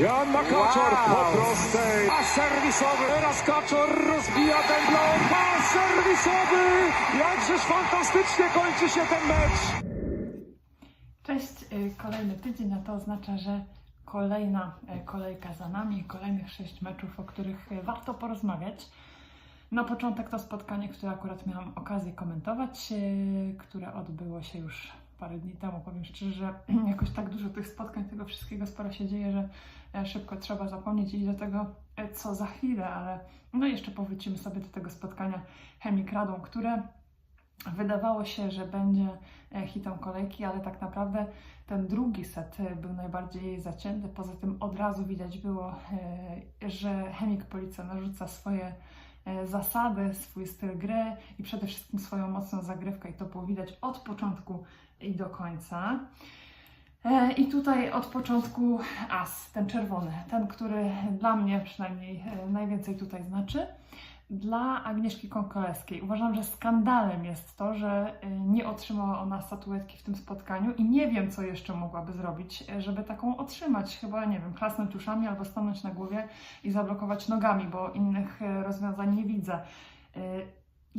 Jan Makaczor Wow. po prostej. A serwisowy. Teraz Kaczor rozbija ten blok. A serwisowy. Jakżeż fantastycznie kończy się ten mecz. Cześć, y, kolejny tydzień, a to oznacza, że kolejna y, kolejka za nami, kolejnych sześć meczów, o których y, warto porozmawiać. Na początek to spotkanie, które akurat miałam okazję komentować, które odbyło się już parę dni temu. Powiem szczerze, że jakoś tak dużo tych spotkań, tego wszystkiego sporo się dzieje, że e, szybko trzeba zapomnieć i do tego, e, co za chwilę, ale no jeszcze powrócimy sobie do tego spotkania Chemik Radą, które wydawało się, że będzie e, hitem kolejki, ale tak naprawdę ten drugi set był najbardziej zacięty. Poza tym od razu widać było, że Chemik Policja narzuca swoje zasady, swój styl gry i przede wszystkim swoją mocną zagrywkę i to było widać od początku i do końca. E, I tutaj od początku as, ten czerwony, ten, który dla mnie przynajmniej e, najwięcej tutaj znaczy. Dla Agnieszki Konkoleskiej uważam, że skandalem jest to, że y, nie otrzymała ona statuetki w tym spotkaniu i nie wiem, co jeszcze mogłaby zrobić, żeby taką otrzymać. Chyba, nie wiem, klasnąć uszami albo stanąć na głowie i zablokować nogami, bo innych rozwiązań nie widzę.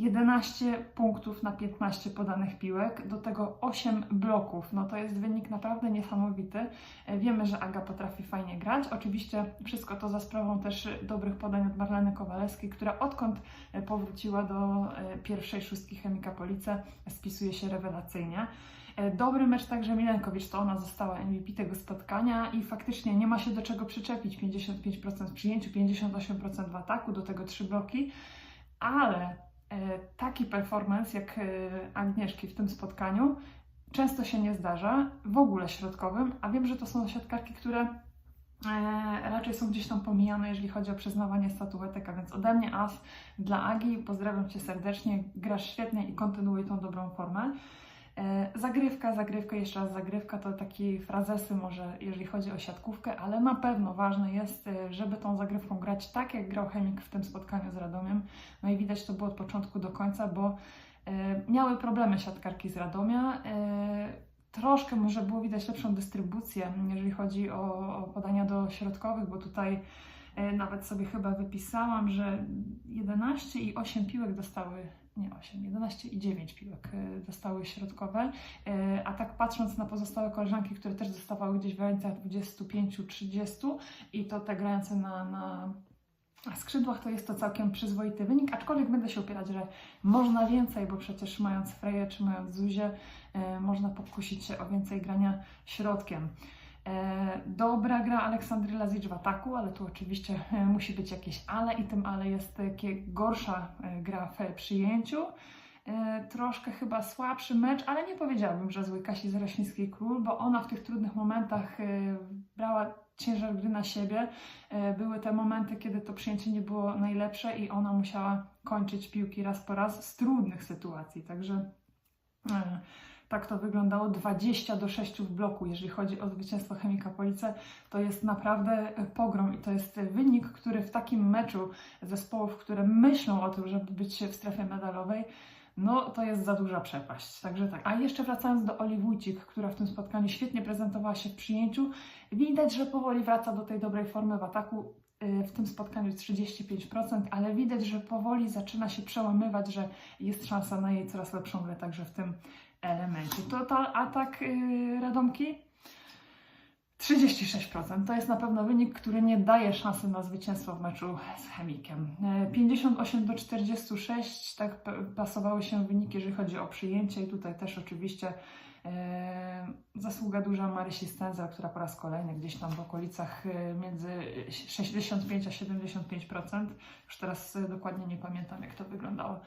Y, 11 punktów na 15 podanych piłek, do tego 8 bloków. No to jest wynik naprawdę niesamowity. E, Wiemy, że Aga potrafi fajnie grać. Oczywiście wszystko to za sprawą też dobrych podań od Marleny Kowalewskiej, która odkąd e, powróciła do e, pierwszej szóstki Chemika Police spisuje się rewelacyjnie. Dobry mecz także Milenkowicz, to ona została MVP tego spotkania i faktycznie nie ma się do czego przyczepić. 55% w przyjęciu, 58% w ataku, do tego 3 bloki, ale taki performance jak e, Agnieszki w tym spotkaniu często się nie zdarza, w ogóle środkowym, a wiem, że to są siatkarki, które e, raczej są gdzieś tam pomijane, jeżeli chodzi o przyznawanie statuetek, a więc ode mnie as dla Agi, pozdrawiam Cię serdecznie, grasz świetnie i kontynuuj tą dobrą formę. E, Zagrywka, zagrywka, jeszcze raz zagrywka to takie frazesy może, jeżeli chodzi o siatkówkę, ale na pewno ważne jest, e, żeby tą zagrywką grać tak, jak grał Chemik w tym spotkaniu z Radomiem. No i widać to było od początku do końca, bo e, miały problemy siatkarki z Radomia. Troszkę może było widać lepszą dystrybucję, jeżeli chodzi o, o podania do środkowych, bo tutaj nawet sobie chyba wypisałam, że 11 i 8 piłek dostały, nie 8, 11 i 9 piłek e, dostały środkowe, E, a tak patrząc na pozostałe koleżanki, które też dostawały gdzieś w granicach 25-30 i to te grające na, na skrzydłach to jest to całkiem przyzwoity wynik, aczkolwiek będę się upierać, że można więcej, bo przecież mając Freję czy mając Zuzię, e, można pokusić się o więcej grania środkiem. E, dobra gra Aleksandry Lazicz w ataku, ale tu oczywiście e, musi być jakieś ale i tym ale jest gorsza e, gra w przyjęciu. Troszkę chyba słabszy mecz, ale nie powiedziałabym, że zły Kasi Zaraśnickiej Król, bo ona w tych trudnych momentach brała ciężar gry na siebie. Były te momenty, kiedy to przyjęcie nie było najlepsze i ona musiała kończyć piłki raz po raz z trudnych sytuacji. Także tak to wyglądało. 20 do 6 w bloku, jeżeli chodzi o zwycięstwo Chemika Police, to jest naprawdę e, pogrom i to jest wynik, który w takim meczu zespołów, które myślą o tym, żeby być w strefie medalowej, no to jest za duża przepaść. Także tak. A jeszcze wracając do Oli Wójcik, która w tym spotkaniu świetnie prezentowała się w przyjęciu, widać, że powoli wraca do tej dobrej formy w ataku. y, W tym spotkaniu 35%, ale widać, że powoli zaczyna się przełamywać, że jest szansa na jej coraz lepszą grę także w tym elemencie. Total atak yy, Radomki 36%. To jest na pewno wynik, który nie daje szansy na zwycięstwo w meczu z Chemikiem. E, 58 do 46, tak pasowały się wyniki, jeżeli chodzi o przyjęcie i tutaj też oczywiście e, zasługa duża Marysi Stędzel, która po raz kolejny gdzieś tam w okolicach między 65 a 75%. Już teraz dokładnie nie pamiętam, jak to wyglądało.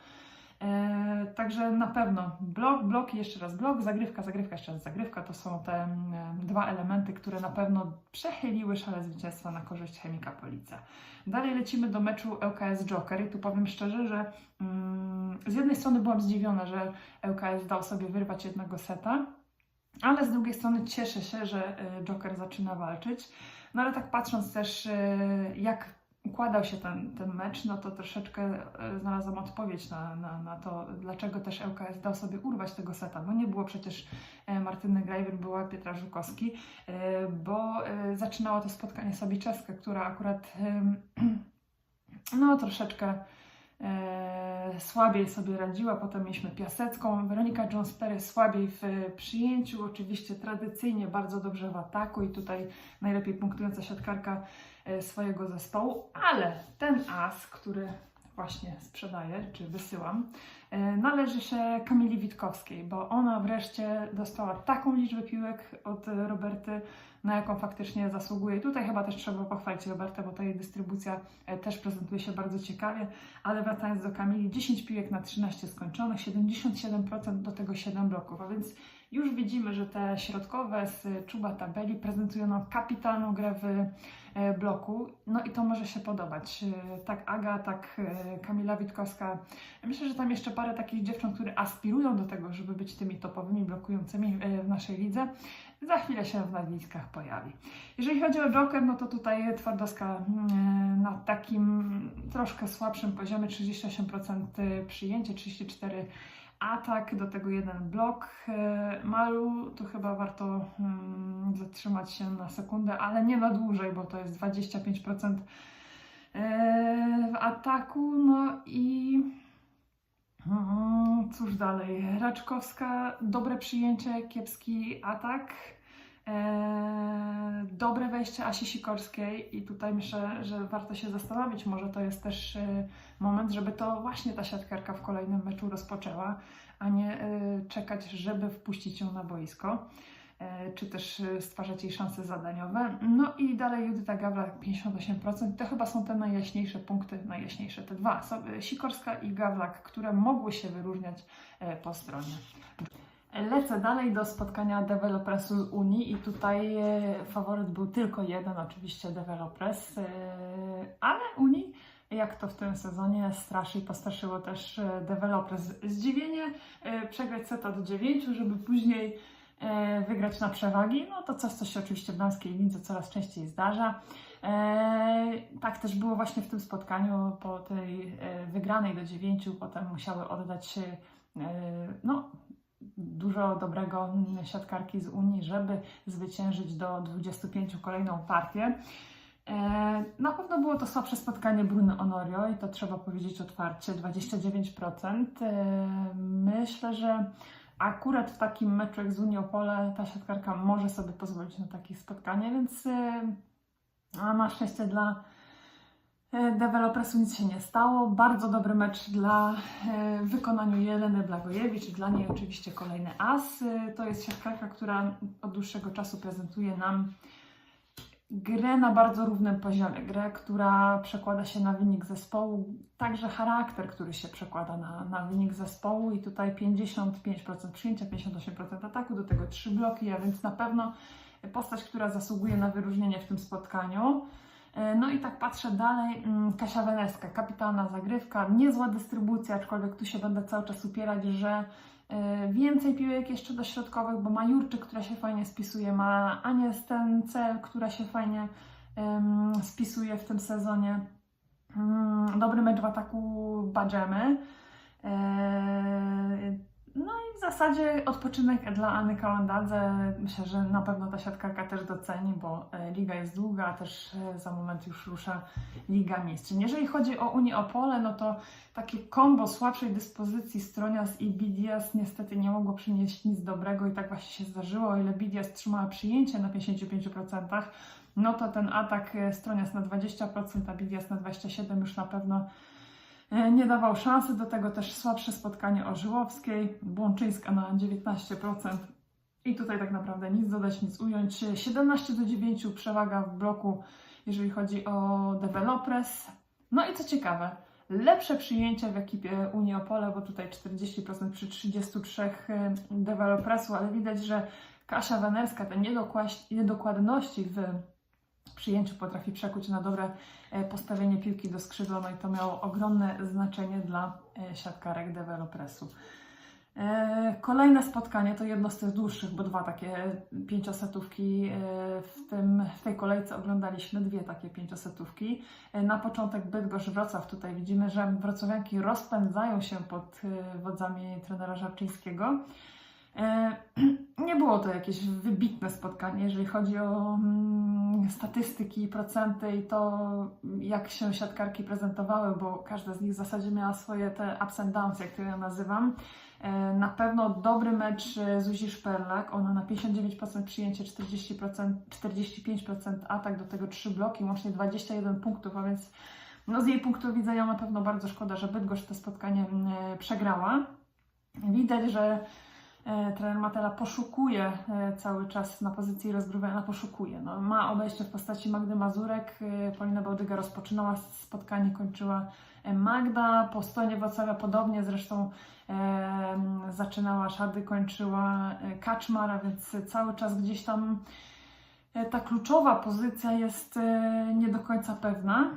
E, także na pewno blok i jeszcze raz blok, zagrywka, zagrywka, jeszcze raz zagrywka to są te mm, dwa elementy, które na pewno przechyliły szale zwycięstwa na korzyść Chemika Police. Dalej lecimy do meczu ŁKS Joker i tu powiem szczerze, że mm, z jednej strony byłam zdziwiona, że ŁKS dał sobie wyrwać jednego seta, ale z drugiej strony cieszę się, że e, Joker zaczyna walczyć. No ale tak patrząc też, e, jak układał się ten, ten mecz, no to troszeczkę e, znalazłam odpowiedź na, na, na to, dlaczego też ŁKS dał sobie urwać tego seta. No nie było przecież e, Martyny Grajwer, była Pietra Żukowski, e, bo zaczynało to spotkanie Sabiczewska, która akurat no troszeczkę słabiej sobie radziła. Potem mieliśmy Piasecką, Weronika Jones-Perry słabiej w przyjęciu, oczywiście tradycyjnie bardzo dobrze w ataku i tutaj najlepiej punktująca siatkarka swojego zespołu, ale ten as, który właśnie sprzedaję, czy wysyłam, e, należy się Kamili Witkowskiej, bo ona wreszcie dostała taką liczbę piłek od e, Roberty, na jaką faktycznie zasługuje. Tutaj chyba też trzeba pochwalić Robertę, bo ta jej dystrybucja e, też prezentuje się bardzo ciekawie, ale wracając do Kamili, 10 piłek na 13 skończonych, 77% do tego 7 bloków, a więc już widzimy, że te środkowe z czuba tabeli prezentują nam kapitalną grę w e, bloku, no i to może się podobać. E, Tak Aga, tak e, Kamila Witkowska. Myślę, że tam jeszcze parę takich dziewcząt, które aspirują do tego, żeby być tymi topowymi blokującymi w naszej lidze, za chwilę się w nazwiskach pojawi. Jeżeli chodzi o Joker, no to tutaj Twardowska mm, na takim troszkę słabszym poziomie, 38% przyjęcie, 34% atak, do tego jeden blok. E, Malu, to chyba warto mm, zatrzymać się na sekundę, ale nie na dłużej, bo to jest 25% e, w ataku. No i mm, cóż dalej? Raczkowska, dobre przyjęcie, kiepski atak. Dobre wejście Asi Sikorskiej i tutaj myślę, że warto się zastanowić, może to jest też e, moment, żeby to właśnie ta siatkarka w kolejnym meczu rozpoczęła, a nie e, czekać, żeby wpuścić ją na boisko, e, czy też stwarzać jej szanse zadaniowe. No i dalej Judyta Gawlak 58%, to chyba są te najjaśniejsze punkty, najjaśniejsze te dwa, Sikorska i Gawlak, które mogły się wyróżniać po stronie. Lecę dalej do spotkania Developresu z Unii i tutaj e, faworyt był tylko jeden, oczywiście Developres, e, ale Unii, jak to w tym sezonie straszy i postraszyło też e, Developres. Zdziwienie przegrać seta do 9, żeby później wygrać na przewagi, no to coś, co się oczywiście w damskiej lidze coraz częściej zdarza. Tak też było właśnie w tym spotkaniu po tej wygranej do 9, potem musiały oddać no, dużo dobrego siatkarki z Unii, żeby zwyciężyć do 25 kolejną partię. E, Na pewno było to słabsze spotkanie Bruno Honorio i to trzeba powiedzieć otwarcie, 29%. E, Myślę, że akurat w takim meczu jak z Unią Opole ta siatkarka może sobie pozwolić na takie spotkanie, więc e, a na szczęście dla dewelopersu nic się nie stało. Bardzo dobry mecz dla e, w wykonaniu Jeleny Blagojewicz, dla niej oczywiście kolejny as. E, To jest siatkarka, która od dłuższego czasu prezentuje nam grę na bardzo równym poziomie, grę, która przekłada się na wynik zespołu, także charakter, który się przekłada na, na wynik zespołu i tutaj 55% przyjęcia, 58% ataku, do tego 3 bloki, a więc na pewno postać, która zasługuje na wyróżnienie w tym spotkaniu. E, No i tak patrzę dalej, mm, Kasia Weneska, kapitalna zagrywka, niezła dystrybucja, aczkolwiek tu się będę cały czas upierać, że e, więcej piłek jeszcze do środkowych, bo ma Jurczyk, która się fajnie spisuje, ma Anię Stencel, która się fajnie em, spisuje w tym sezonie. Mm, Dobry mecz w ataku Badżemy. Zasadzie odpoczynek dla Anny Kałandadze. Myślę, że na pewno ta siatkarka też doceni, bo e, liga jest długa, a też e, za moment już rusza Liga Mistrzów. Jeżeli chodzi o Unię Opole, no to takie kombo słabszej dyspozycji Stronias i Bidias niestety nie mogło przynieść nic dobrego i tak właśnie się zdarzyło. O ile Bidias trzymała przyjęcie na 55%, no to ten atak e, Stronias na 20%, a Bidias na 27% już na pewno nie dawał szansy. Do tego też słabsze spotkanie Orzyłowskiej, Błączyńska na 19%. I tutaj tak naprawdę nic dodać, nic ująć. 17 do 9 przewaga w bloku, jeżeli chodzi o Developres. No i co ciekawe, lepsze przyjęcie w ekipie Unii Opole, bo tutaj 40% przy 33 Developresu, ale widać, że Kasia Wenerska te niedokładności w przyjęciu potrafi przekuć na dobre e, postawienie piłki do skrzydła, no i to miało ogromne znaczenie dla e, siatkarek Developresu. E, Kolejne spotkanie to jedno z tych dłuższych, bo dwa takie pięciosetówki e, w, tym, w tej kolejce oglądaliśmy, dwie takie pięciosetówki. Na początek Bydgoszcz Wrocław, tutaj widzimy, że wrocławianki rozpędzają się pod wodzami trenera Żarczyńskiego. E, Nie było to jakieś wybitne spotkanie, jeżeli chodzi o mm, statystyki, procenty i to, jak się siatkarki prezentowały, bo każda z nich w zasadzie miała swoje te ups and downs, jak to ja nazywam. E, Na pewno dobry mecz e, Zuzi Szperlak, ona na 59% przyjęcie, 40%, 45% atak, do tego 3 bloki, łącznie 21 punktów, a więc no z jej punktu widzenia na pewno bardzo szkoda, że Bydgoszcz to spotkanie mm, przegrała. Widać, że trener Matela poszukuje e, cały czas na pozycji rozgrywania, poszukuje. No, ma obejście w postaci Magdy Mazurek, e, Paulina Bałdyga rozpoczynała spotkanie, kończyła e, Magda, po stronie Wrocławia podobnie, zresztą e, zaczynała Szady, kończyła e, Kaczmar, a więc cały czas gdzieś tam e, ta kluczowa pozycja jest e, nie do końca pewna.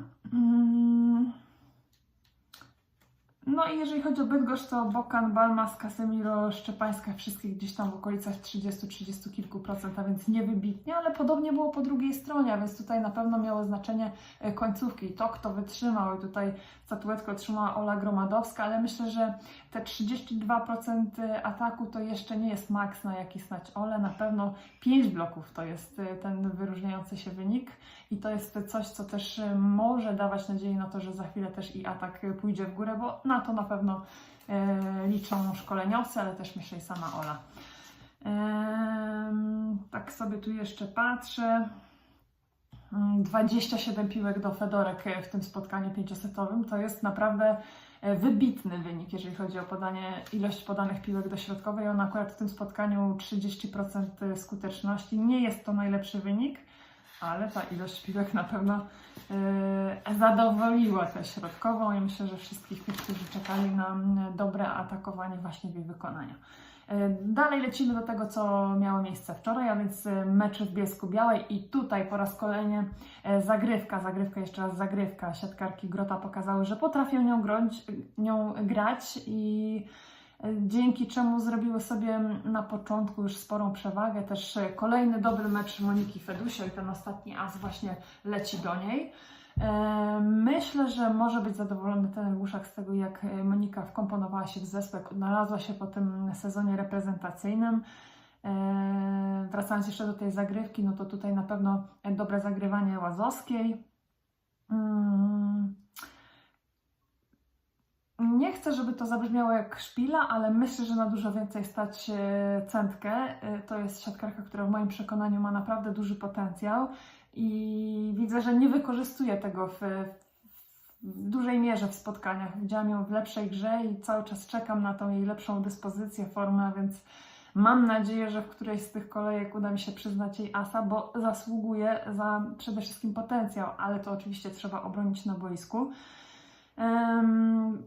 No i jeżeli chodzi o Bydgoszcz, to Bokan, Balmas, Casemiro, Szczepańska, wszystkich gdzieś tam w okolicach 30-30 kilku procent, a więc niewybitnie, ale podobnie było po drugiej stronie, a więc tutaj na pewno miało znaczenie e, końcówki. To, kto wytrzymał i tutaj statuetkę otrzymała Ola Gromadowska, ale myślę, że te 32% ataku to jeszcze nie jest maks, na jaki snać Ole. Na pewno 5 bloków to jest e, ten wyróżniający się wynik i to jest coś, co też e, może dawać nadzieję na to, że za chwilę też i atak e, pójdzie w górę, bo na to na pewno e, liczą szkoleniowcy, ale też myślę i sama Ola. Tak sobie tu jeszcze patrzę. Mm, 27 piłek do Fedorek w tym spotkaniu pięciosetowym to jest naprawdę wybitny wynik, jeżeli chodzi o podanie, ilość podanych piłek do środkowej. Ona akurat w tym spotkaniu 30% skuteczności. Nie jest to najlepszy wynik, ale ta ilość piłek na pewno e, zadowoliła tę środkową i myślę, że wszystkich tych, którzy czekali na mm, dobre atakowanie właśnie w jej wykonaniu. E, Dalej lecimy do tego, co miało miejsce wczoraj, a więc e, mecz w Bielsku Białej i tutaj po raz kolejny zagrywka, zagrywka, jeszcze raz zagrywka. Siatkarki Grota pokazały, że potrafią nią, grać, nią grać i dzięki czemu zrobiły sobie na początku już sporą przewagę. Też e, kolejny dobry mecz Moniki Fedusio i ten ostatni as właśnie leci do niej. E, Myślę, że może być zadowolony ten Łuszak z tego, jak e, Monika wkomponowała się w zespół, jak odnalazła się po tym sezonie reprezentacyjnym. Wracając jeszcze do tej zagrywki, no to tutaj na pewno dobre zagrywanie Łazowskiej. Mm. Nie chcę, żeby to zabrzmiało jak szpila, ale myślę, że na dużo więcej stać centkę. E, To jest siatkarka, która w moim przekonaniu ma naprawdę duży potencjał i widzę, że nie wykorzystuje tego w, w dużej mierze w spotkaniach. Widziałam ją w lepszej grze i cały czas czekam na tą jej lepszą dyspozycję, formę, więc mam nadzieję, że w którejś z tych kolejek uda mi się przyznać jej asa, bo zasługuje za przede wszystkim potencjał, ale to oczywiście trzeba obronić na boisku.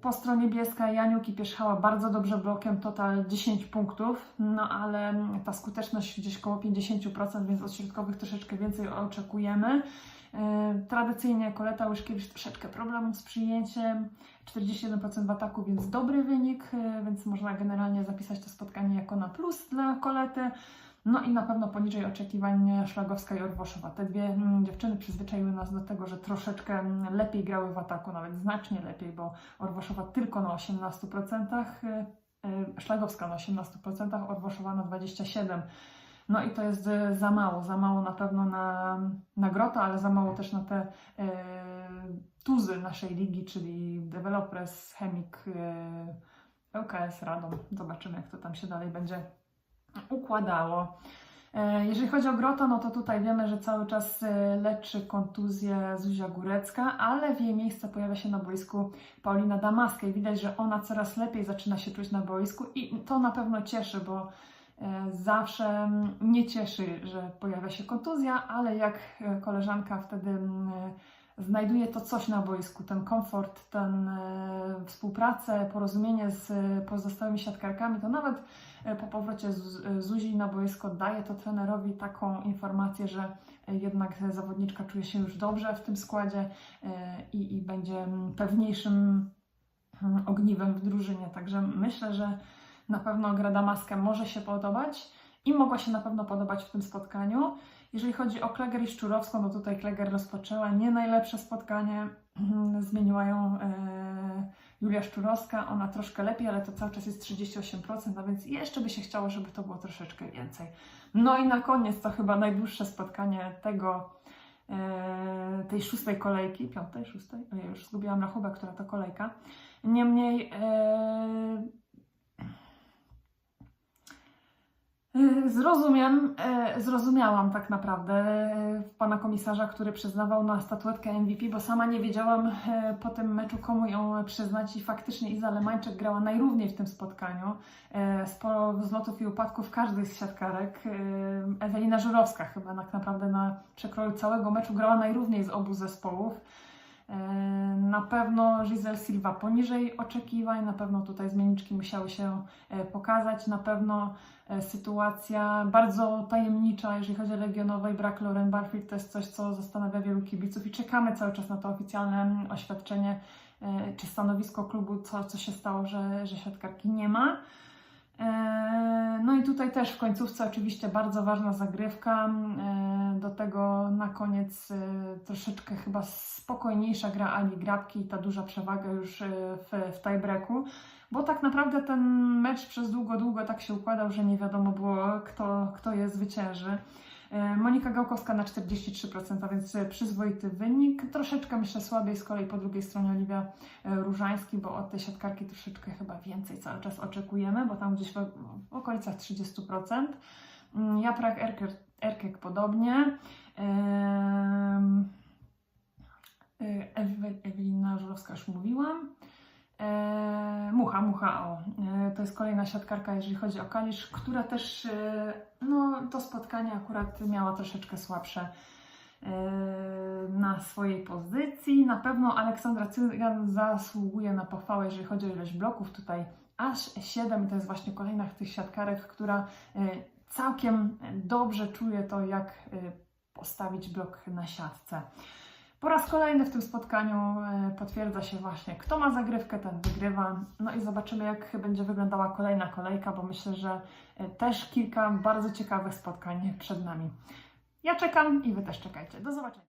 Po stronie Bieska Janiuk i Pierzchała bardzo dobrze blokiem, total 10 punktów, no ale ta skuteczność gdzieś około 50%, więc od środkowych troszeczkę więcej oczekujemy. E, Tradycyjnie Koleta Łyszkiewicz troszeczkę problemów z przyjęciem, 41% w ataku, więc dobry wynik, e, więc można generalnie zapisać to spotkanie jako na plus dla Kolety. No i na pewno poniżej oczekiwań Szlagowska i Orwoszowa. Te dwie mm, dziewczyny przyzwyczaiły nas do tego, że troszeczkę mm, lepiej grały w ataku, nawet znacznie lepiej, bo Orwoszowa tylko na 18%, y, y, Szlagowska na 18%, Orwoszowa na 27%. No i to jest y, za mało, za mało na pewno na, na Grota, ale za mało też na te y, tuzy naszej ligi, czyli Developers, Chemik, y, LKS, Radom. Zobaczymy, jak to tam się dalej będzie układało. E, Jeżeli chodzi o Grota, no to tutaj wiemy, że cały czas e, leczy kontuzję Zuzia Górecka, ale w jej miejsce pojawia się na boisku Paulina Damaska i widać, że ona coraz lepiej zaczyna się czuć na boisku i to na pewno cieszy, bo e, zawsze mm, nie cieszy, że pojawia się kontuzja, ale jak koleżanka wtedy mm, znajduje to coś na boisku, ten komfort, ten e, współpracę, porozumienie z e, pozostałymi siatkarkami, to nawet e, po powrocie Zuzi na boisko daje to trenerowi taką informację, że jednak zawodniczka czuje się już dobrze w tym składzie i, i będzie mm, pewniejszym mm, ogniwem w drużynie. Także myślę, że Na pewno gra Damaskę może się podobać i mogła się na pewno podobać w tym spotkaniu. Jeżeli chodzi o Kleger i Szczurowską, no tutaj Kleger rozpoczęła nie najlepsze spotkanie. Zmieniła ją e, Julia Szczurowska. Ona troszkę lepiej, ale to cały czas jest 38%, a więc jeszcze by się chciało, żeby to było troszeczkę więcej. No i na koniec to chyba najdłuższe spotkanie tego, e, tej szóstej kolejki, piątej, szóstej, Ojej, już zgubiłam rachubę, która to kolejka. Niemniej e, e, Zrozumiem, e, zrozumiałam tak naprawdę e, pana komisarza, który przyznawał na statuetkę MVP, bo sama nie wiedziałam e, po tym meczu, komu ją przyznać i faktycznie Iza Lemańczyk grała najrówniej w tym spotkaniu. E, Sporo wzlotów i upadków każdej z siatkarek. E, Ewelina Żurowska chyba tak naprawdę na przekroju całego meczu grała najrówniej z obu zespołów. Na pewno Giselle Silva poniżej oczekiwań, na pewno tutaj zmienniczki musiały się e, pokazać, na pewno e, sytuacja bardzo tajemnicza, jeżeli chodzi o Legionowej, brak Lauren Barfield to jest coś, co zastanawia wielu kibiców i czekamy cały czas na to oficjalne oświadczenie e, czy stanowisko klubu, co, co się stało, że, że siatkarki nie ma. E, No i tutaj też w końcówce oczywiście bardzo ważna zagrywka. E, Do tego na koniec e, troszeczkę chyba spokojniejsza gra Ali Grabki i ta duża przewaga już w, w tiebreaku. Bo tak naprawdę ten mecz przez długo, długo tak się układał, że nie wiadomo było, kto, kto je zwycięży. E, Monika Gałkowska na 43%, a więc e, przyzwoity wynik. Troszeczkę myślę słabiej z kolei po drugiej stronie Oliwia e, Różański, bo od tej siatkarki troszeczkę chyba więcej cały czas oczekujemy, bo tam gdzieś w, w okolicach 30%. Mm, Japrak Erker, Erkek podobnie. Ewelina Żurowska już mówiłam. E, mucha, Mucha, o. E, to jest kolejna siatkarka, jeżeli chodzi o Kalisz, która też, e, no to spotkanie akurat miała troszeczkę słabsze na swojej pozycji. Na pewno Aleksandra Cygan zasługuje na pochwałę, jeżeli chodzi o ilość bloków. Tutaj aż 7 to jest właśnie kolejna z tych siatkarek, która całkiem dobrze czuje to, jak postawić blok na siatce. Po raz kolejny w tym spotkaniu e, potwierdza się właśnie, kto ma zagrywkę, ten wygrywa. No i zobaczymy, jak będzie wyglądała kolejna kolejka, bo myślę, że e, też kilka bardzo ciekawych spotkań przed nami. Ja czekam i Wy też czekajcie. Do zobaczenia.